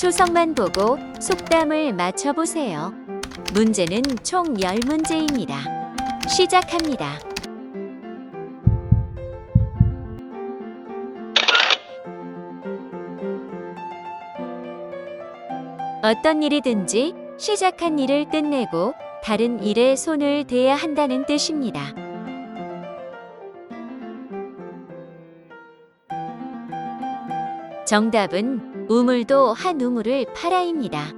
초성만 보고 속담을 맞춰보세요. 문제는 총 10문제입니다. 시작합니다. 어떤 일이든지 시작한 일을 끝내고 다른 일에 손을 대야 한다는 뜻입니다. 정답은 우물도 한 우물을 팔아입니다.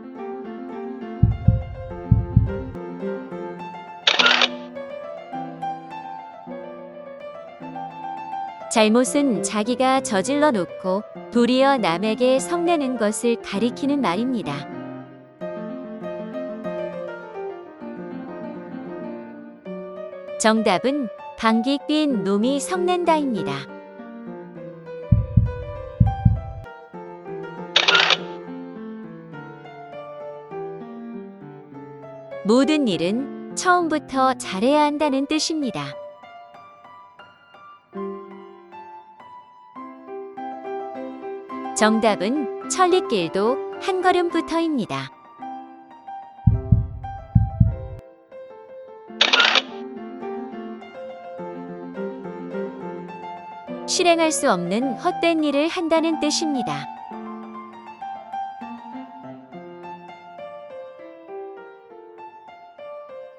잘못은 자기가 저질러 놓고 도리어 남에게 성내는 것을 가리키는 말입니다. 정답은 방귀 낀 놈이 성낸다입니다. 모든 일은 처음부터 잘해야 한다는 뜻입니다. 정답은 천리길도 한 걸음부터입니다. 실행할 수 없는 헛된 일을 한다는 뜻입니다.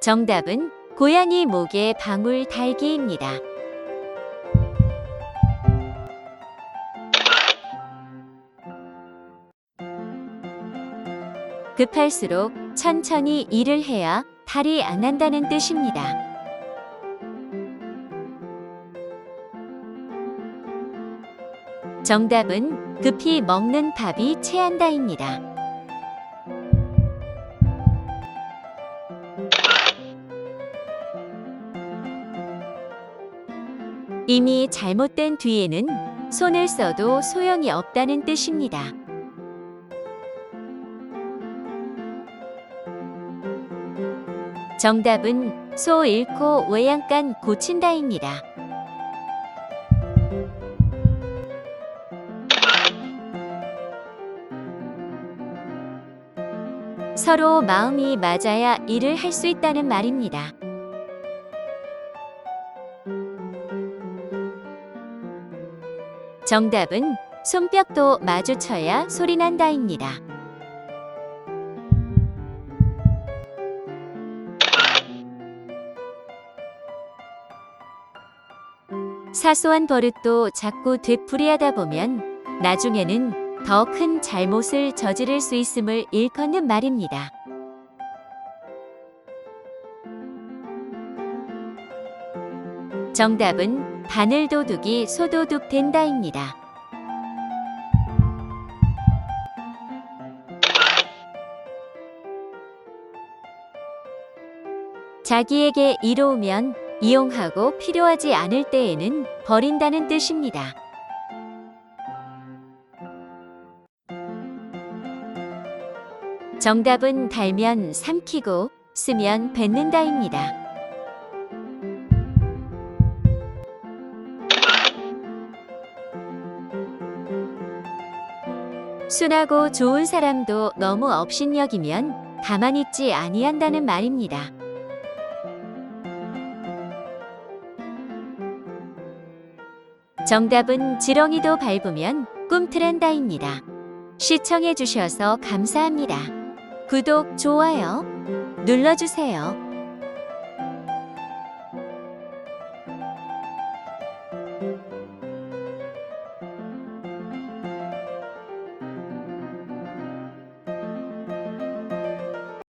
정답은 고양이 목에 방울 달기입니다. 급할수록 천천히 일을 해야 탈이 안 난다는 뜻입니다. 정답은 급히 먹는 밥이 체한다입니다. 이미 잘못된 뒤에는 손을 써도 소용이 없다는 뜻입니다. 정답은 소 잃고 외양간 고친다입니다. 서로 마음이 맞아야 일을 할 수 있다는 말입니다. 정답은 손뼉도 마주쳐야 소리 난다입니다. 사소한 버릇도 자꾸 되풀이하다 보면 나중에는 더 큰 잘못을 저지를 수 있음을 일컫는 말입니다. 정답은 바늘도둑이 소도둑 된다입니다. 자기에게 이로우면 이용하고 필요하지 않을 때에는 버린다는 뜻입니다. 정답은 달면 삼키고 쓰면 뱉는다입니다. 순하고 좋은 사람도 너무 업신여기면 가만히 있지 아니한다는 말입니다. 정답은 지렁이도 밟으면 꿈틀한다입니다. 시청해주셔서 감사합니다. 구독, 좋아요 눌러주세요.